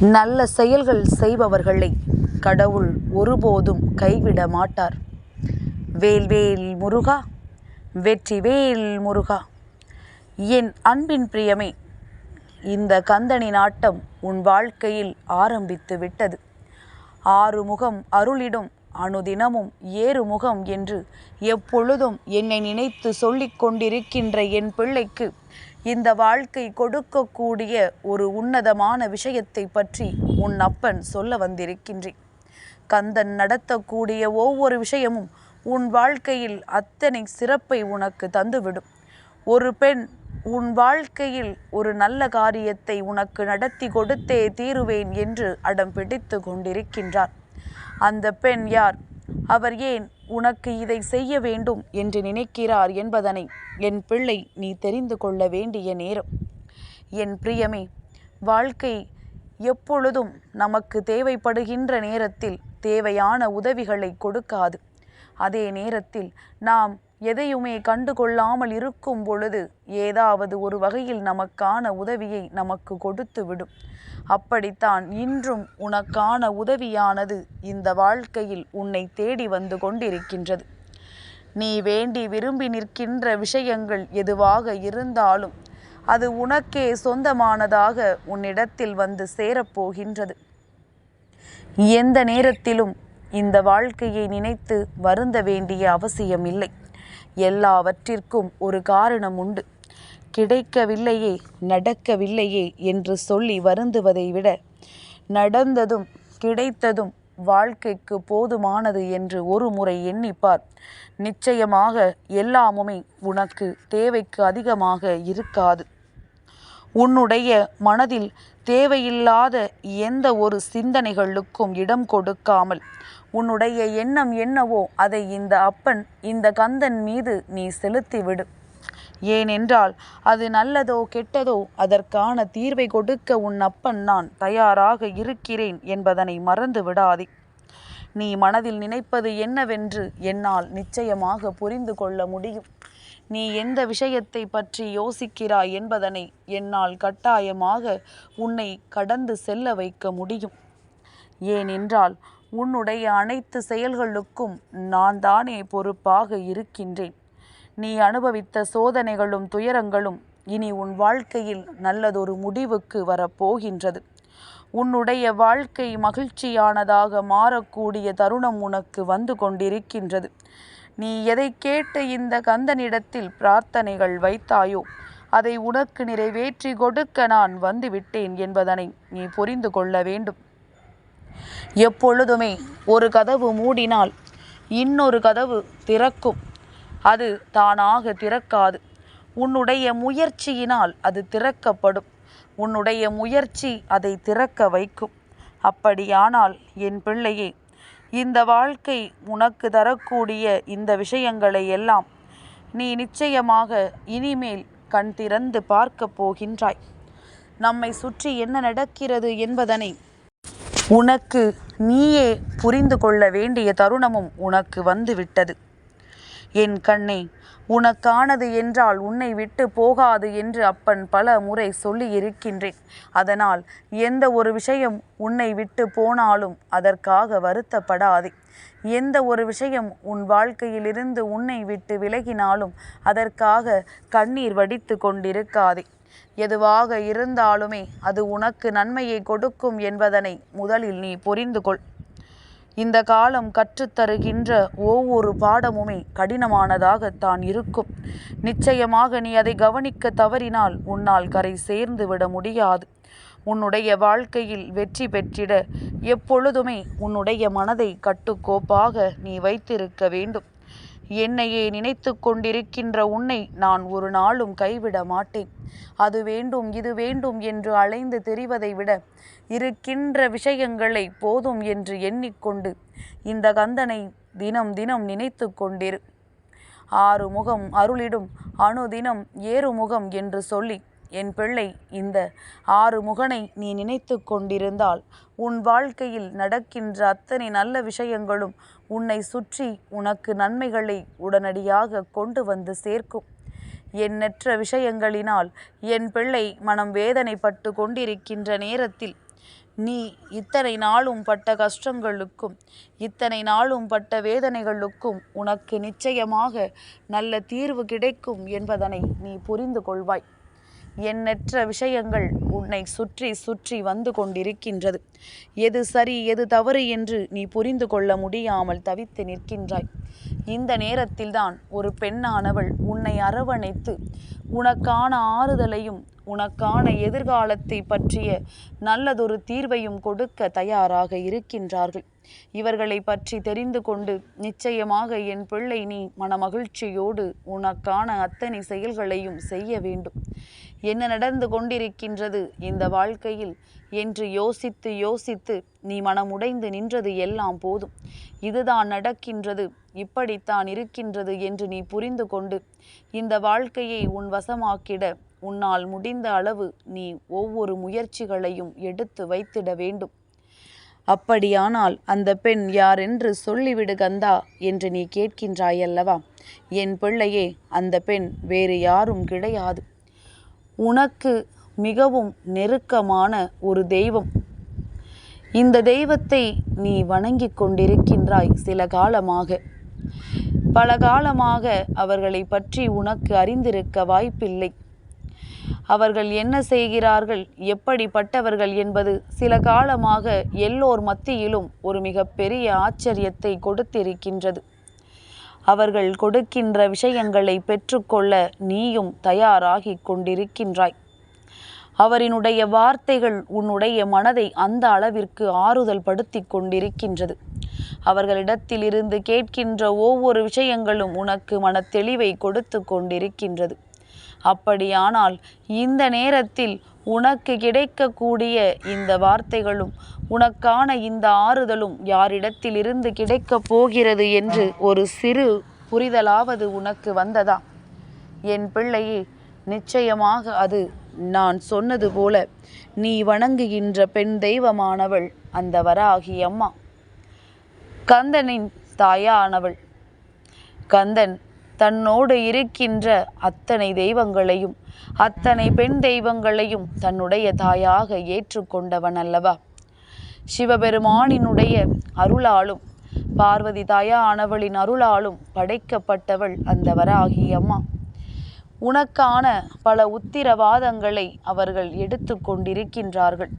நல்ல செயல்கள் செய்பவர்களை கடவுள் ஒருபோதும் கைவிட மாட்டார். வேல்வேல் முருகா வெற்றிவேல் முருகா. என் அன்பின் பிரியமே இந்த கந்தனின் ஆட்டம் உன் வாழ்க்கையில் ஆரம்பித்து விட்டது. ஆறுமுகம் அருளிடும் அனுதினமும் ஏறுமுகம் என்று எப்பொழுதும் என்னை நினைத்து சொல்லிக் கொண்டிருக்கின்ற என் பிள்ளைக்கு இந்த வாழ்க்கை கொடுக்கக்கூடிய ஒரு உன்னதமான விஷயத்தை பற்றி உன் அப்பன் சொல்ல வந்திருக்கின்றேன். கந்தன் நடத்தக்கூடிய ஒவ்வொரு விஷயமும் உன் வாழ்க்கையில் அத்தனை சிறப்பை உனக்கு தந்துவிடும். ஒரு பெண் உன் வாழ்க்கையில் ஒரு நல்ல காரியத்தை உனக்கு நடத்தி கொடுத்தே தீருவேன் என்று அடம் பிடித்து கொண்டிருக்கின்றார். அந்த பெண் யார்? அவர் ஏன் உனக்கு இதை செய்ய வேண்டும் என்று நினைக்கிறார் என்பதனை என் பிள்ளை நீ தெரிந்து கொள்ள வேண்டிய நேரம். என் பிரியமே வாழ்க்கை எப்பொழுதும் நமக்கு தேவைப்படுகின்ற நேரத்தில் தேவையான உதவிகளை கொடுக்காது. அதே நேரத்தில் நாம் எதையுமே கண்டுகொள்ளாமல் இருக்கும் பொழுது ஏதாவது ஒரு வகையில் நமக்கான உதவியை நமக்கு கொடுத்து விடும். அப்படித்தான் இன்றும் உனக்கான உதவியானது இந்த வாழ்க்கையில் உன்னை தேடி வந்து கொண்டிருக்கின்றது. நீ வேண்டி விரும்பி நிற்கின்ற விஷயங்கள் எதுவாக இருந்தாலும் அது உனக்கே சொந்தமானதாக உன்னிடத்தில் வந்து சேரப்போகின்றது. எந்த நேரத்திலும் இந்த வாழ்க்கையை நினைத்து வருந்த வேண்டிய அவசியமில்லை. எல்லாவற்றிற்கும் ஒரு காரணம் உண்டு கிடைக்கவில்லையே நடக்கவில்லையே என்று சொல்லி வருந்துவதை விட நடந்ததும் கிடைத்ததும் வாழ்க்கைக்கு போதுமானது என்று ஒரு முறை எண்ணிப்பார். நிச்சயமாக எல்லாமுமே உனக்கு தேவைக்கு அதிகமாக இருக்காது. உன்னுடைய மனதில் தேவையில்லாத எந்த ஒரு சிந்தனைகளுக்கும் இடம் கொடுக்காமல் உன்னுடைய எண்ணம் என்னவோ அதை இந்த அப்பன் இந்த கந்தன் மீது நீ செலுத்திவிடு. ஏனென்றால் அது நல்லதோ கெட்டதோ அதற்கான தீர்வை கொடுக்க உன் அப்பன் நான் தயாராக இருக்கிறேன் என்பதனை மறந்து விடாதே. நீ மனதில் நினைப்பது என்னவென்று என்னால் நிச்சயமாக புரிந்து கொள்ள முடியும். நீ எந்த விஷயத்தை பற்றி யோசிக்கிறாய் என்பதனை என்னால் கட்டாயமாக உன்னை கடந்து செல்ல வைக்க முடியும். ஏனென்றால் உன்னுடைய அனைத்து செயல்களுக்கும் நான் தானே பொறுப்பாக இருக்கின்றேன். நீ அனுபவித்த சோதனைகளும் துயரங்களும் இனி உன் வாழ்க்கையில் நல்லதொரு முடிவுக்கு வரப்போகின்றது. உன்னுடைய வாழ்க்கை மகிழ்ச்சியானதாக மாறக்கூடிய தருணம் உனக்கு வந்து கொண்டிருக்கின்றது. நீ எதை கேட்டு இந்த கந்தனிடத்தில் பிரார்த்தனைகள் வைத்தாயோ அதை உனக்கு நிறைவேற்றி கொடுக்க நான் வந்துவிட்டேன் என்பதனை நீ புரிந்து கொள்ள வேண்டும். எப்பொழுதுமே ஒரு கதவு மூடினால் இன்னொரு கதவு திறக்கும். அது தானாக திறக்காது. உன்னுடைய முயற்சியினால் அது திறக்கப்படும். உன்னுடைய முயற்சி அதை திறக்க வைக்கும். அப்படியானால் என் பிள்ளையே இந்த வாழ்க்கை உனக்கு தரக்கூடிய இந்த விஷயங்களை எல்லாம் நீ நிச்சயமாக இனிமேல் கண் திறந்து பார்க்கப் போகின்றாய். நம்மை சுற்றி என்ன நடக்கிறது என்பதனை உனக்கு நீயே புரிந்து கொள்ள வேண்டிய தருணமும் உனக்கு வந்துவிட்டது. என் கண்ணே உனக்கானது என்றால் உன்னை விட்டு போகாது என்று அப்பன் பல முறை சொல்லி இருக்கின்றேன் அதனால் எந்த ஒரு விஷயம் உன்னை விட்டு போனாலும் அதற்காக வருத்தப்படாதே. எந்த ஒரு விஷயம் உன் வாழ்க்கையிலிருந்து உன்னை விட்டு விலகினாலும் அதற்காக கண்ணீர் வடித்து கொண்டிருக்காதே. எதுவாக இருந்தாலுமே அது உனக்கு நன்மையை கொடுக்கும் என்பதனை முதலில் நீ புரிந்து கொள் இந்த காலம் கற்றுத்தருகின்ற ஒவ்வொரு பாடமுமே கடினமானதாகத்தான் இருக்கும். நிச்சயமாக நீ அதை கவனிக்க தவறினால் உன்னால் கரை சேர்ந்து விட முடியாது. உன்னுடைய வாழ்க்கையில் வெற்றி பெற்றிட எப்பொழுதுமே உன்னுடைய மனதை கட்டுக்கோப்பாக நீ வைத்திருக்க வேண்டும். என்னையே நினைத்து கொண்டிருக்கின்ற உன்னை நான் ஒரு நாளும் கைவிட மாட்டேன். அது வேண்டும் இது வேண்டும் என்று அலைந்து தெரிவதை விட இருக்கின்ற விஷயங்களை போதும் என்று எண்ணிக்கொண்டு இந்த கந்தனை தினம் தினம் நினைத்து கொண்டிரு. ஆறு முகம் அருளிடும் அணுதினம் ஏறுமுகம் என்று சொல்லி என் பிள்ளை இந்த ஆறு முகனை நீ நினைத்து கொண்டிருந்தால் உன் வாழ்க்கையில் நடக்கின்ற அத்தனை நல்ல விஷயங்களும் உன்னை சுற்றி உனக்கு நன்மைகளை உடனடியாக கொண்டு வந்து சேர்க்கும். எண்ணற்ற விஷயங்களினால் என் பிள்ளை மனம் வேதனைப்பட்டு கொண்டிருக்கின்ற நேரத்தில் நீ இத்தனை நாளும் பட்ட கஷ்டங்களுக்கும் இத்தனை நாளும் பட்ட வேதனைகளுக்கும் உனக்கு நிச்சயமாக நல்ல தீர்வு கிடைக்கும் என்பதனை நீ புரிந்து கொள்வாய். எண்ணற்ற விஷயங்கள் உன்னை சுற்றி சுற்றி வந்து கொண்டிருக்கின்றது. எது சரி எது தவறு என்று நீ புரிந்து கொள்ள முடியாமல் தவித்து நிற்கின்றாய். இந்த நேரத்தில்தான் ஒரு பெண்ணானவள் உன்னை அரவணைத்து உனக்கான ஆறுதலையும் உனக்கான எதிர்காலத்தை பற்றிய நல்லதொரு தீர்வையும் கொடுக்க தயாராக இருக்கின்றார்கள். இவர்களை பற்றி தெரிந்து கொண்டு நிச்சயமாக என் பிள்ளை நீ மனமகிழ்ச்சியோடு உனக்கான அத்தனை செயல்களையும் செய்ய வேண்டும். என்ன நடந்து கொண்டிருக்கின்றது இந்த வாழ்க்கையில்? என்று யோசித்து யோசித்து நீ மனமுடைந்து நின்றது எல்லாம் போதும். இதுதான் நடக்கின்றது இப்படித்தான் இருக்கின்றது என்று நீ புரிந்து கொண்டு இந்த வாழ்க்கையை உன் வசமாக்கிட உன்னால் முடிந்த அளவு நீ ஒவ்வொரு முயற்சிகளையும் எடுத்து வைத்திட வேண்டும். அப்படியானால் அந்த பெண் யாரென்று சொல்லிவிடு கந்தா என்று நீ கேட்கின்றாயல்லவா? என் பிள்ளையே அந்த பெண் வேறு யாரும் கிடையாது. உனக்கு மிகவும் நெருக்கமான ஒரு தெய்வம். இந்த தெய்வத்தை நீ வணங்கிக் கொண்டிருக்கின்றாய் சில காலமாக. பல காலமாக அவர்களை பற்றி உனக்கு அறிந்திருக்க வாய்ப்பில்லை. அவர்கள் என்ன செய்கிறார்கள்? எப்படிப்பட்டவர்கள் என்பது சில காலமாக எல்லோர் மத்தியிலும் ஒரு மிகப்பெரிய ஆச்சரியத்தை கொடுத்திருக்கின்றது. அவர்கள் கொடுக்கின்ற விஷயங்களை பெற்றுக்கொள்ள நீயும் தயாராகிக் கொண்டிருக்கின்றாய். அவரினுடைய வார்த்தைகள் உன்னுடைய மனதை அந்த அளவிற்கு ஆறுதல் படுத்தி கொண்டிருக்கின்றது. அவர்களிடத்திலிருந்து கேட்கின்ற ஒவ்வொரு விஷயங்களும் உனக்கு மன தெளிவை கொடுத்து கொண்டிருக்கின்றது. அப்படியானால் இந்த நேரத்தில் உனக்கு கிடைக்கக்கூடிய இந்த வார்த்தைகளும் உனக்கான இந்த ஆறுதலும் யாரிடத்திலிருந்து கிடைக்கப் போகிறது என்று ஒரு சிறு புரிதலாவது உனக்கு வந்ததா? என் பிள்ளையே நிச்சயமாக அது நான் சொன்னது போல நீ வணங்குகின்ற பெண் தெய்வமானவள் அந்த வராகி அம்மா. கந்தனின் தாயானவள். கந்தன் தன்னோடு இருக்கின்ற அத்தனை தெய்வங்களையும் அத்தனை பெண் தெய்வங்களையும் தன்னுடைய தாயாக ஏற்றுக்கொண்டவன் அல்லவா சிவபெருமானினுடைய அருளாலும் பார்வதி தாயானவளின் அருளாலும் படைக்கப்பட்டவள் அந்த வராகி அம்மா உனக்கான பல உத்திரவாதங்களை அவர்கள் எடுத்து கொண்டிருக்கின்றார்கள்.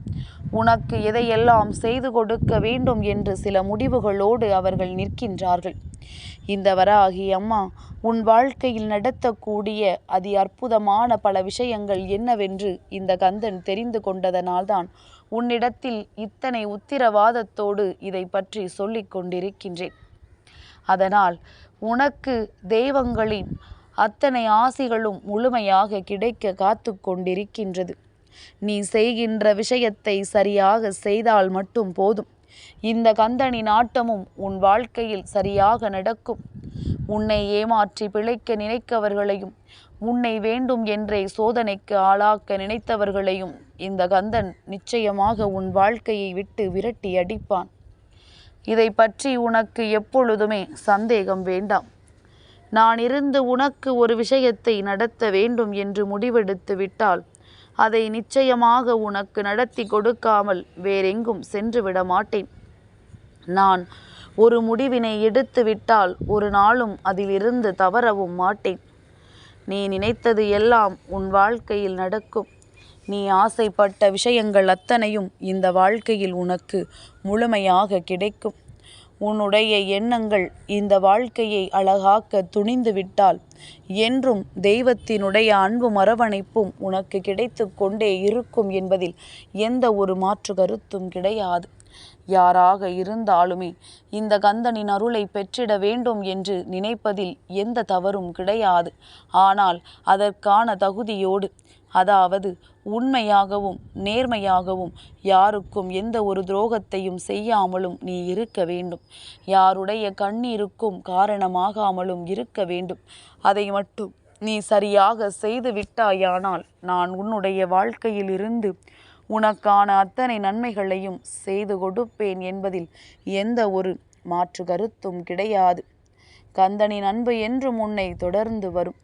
உனக்கு எதையெல்லாம் செய்து கொடுக்க வேண்டும் என்று சில முடிவுகளோடு அவர்கள் நிற்கின்றார்கள். இந்த வராகி அம்மா உன் வாழ்க்கையில் நடத்தக்கூடிய அதி அற்புதமான பல விஷயங்கள் என்னவென்று இந்த கந்தன் தெரிந்து கொண்டதனால்தான் உன்னிடத்தில் இத்தனை உத்திரவாதத்தோடு இதை பற்றி சொல்லிக் கொண்டிருக்கின்றேன். அதனால் உனக்கு தெய்வங்களின் அத்தனை ஆசிகளும் முழுமையாக கிடைக்க காத்து கொண்டிருக்கின்றது. நீ செய்கின்ற விஷயத்தை சரியாக செய்தால் மட்டும் போதும். இந்த கந்தனின் ஆட்டமும் உன் வாழ்க்கையில் சரியாக நடக்கும். உன்னை ஏமாற்றி பிழைக்க நினைக்கவர்களையும் உன்னை வேண்டும் என்றே சோதனைக்கு ஆளாக்க நினைத்தவர்களையும் இந்த கந்தன் நிச்சயமாக உன் வாழ்க்கையை விட்டு விரட்டி அடிப்பான். இதை பற்றி உனக்கு எப்பொழுதுமே சந்தேகம் வேண்டாம். நான் இருந்து உனக்கு ஒரு விஷயத்தை நடத்த வேண்டும் என்று முடிவெடுத்து விட்டால் அதை நிச்சயமாக உனக்கு நடத்தி கொடுக்காமல் வேறெங்கும் சென்று விட மாட்டேன். நான் ஒரு முடிவினை எடுத்து விட்டால் ஒரு நாளும் அதிலிருந்து தவறவும் மாட்டேன். நீ நினைத்தது எல்லாம் உன் வாழ்க்கையில் நடக்கும். நீ ஆசைப்பட்ட விஷயங்கள் அத்தனையும் இந்த வாழ்க்கையில் உனக்கு முழுமையாக கிடைக்கும். உன்னுடைய எண்ணங்கள் இந்த வாழ்க்கையை அழகாக்க துணிந்து விட்டால் என்றும் தெய்வத்தினுடைய அன்பு மரவணைப்பும் உனக்கு கிடைத்து கொண்டே இருக்கும் என்பதில் எந்த ஒரு மாற்று கருத்தும் கிடையாது. யாராக இருந்தாலுமே இந்த கந்தனின் அருளை பெற்றிட வேண்டும் என்று நினைப்பதில் எந்த தவறும் கிடையாது. ஆனால் அதற்கான தகுதியோடு அதாவது உண்மையாகவும் நேர்மையாகவும் யாருக்கும் எந்த ஒரு துரோகத்தையும் செய்யாமலும் நீ இருக்க வேண்டும். யாருடைய கண்ணீருக்கும் காரணமாகாமலும் இருக்க வேண்டும். அதை மட்டும் நீ சரியாக செய்து விட்டாயானால் நான் உன்னுடைய வாழ்க்கையில் இருந்து உனக்கான அத்தனை நன்மைகளையும் செய்து கொடுப்பேன் என்பதில் எந்த ஒரு மாற்று கருத்தும் கிடையாது. கந்தனின் அன்பு என்றும் உன்னை தொடர்ந்து வரும்.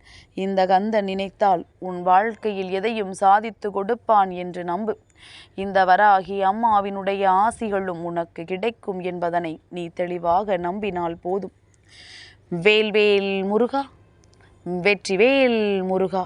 இந்த கந்தன் நினைத்தால் உன் வாழ்க்கையில் எதையும் சாதித்து கொடுப்பான் என்று நம்பு. இந்த வராகி அம்மாவினுடைய ஆசிகளும் உனக்கு கிடைக்கும் என்பதனை நீ தெளிவாக நம்பினால் போதும். வேல்வேல் முருகா வெற்றிவேல் முருகா.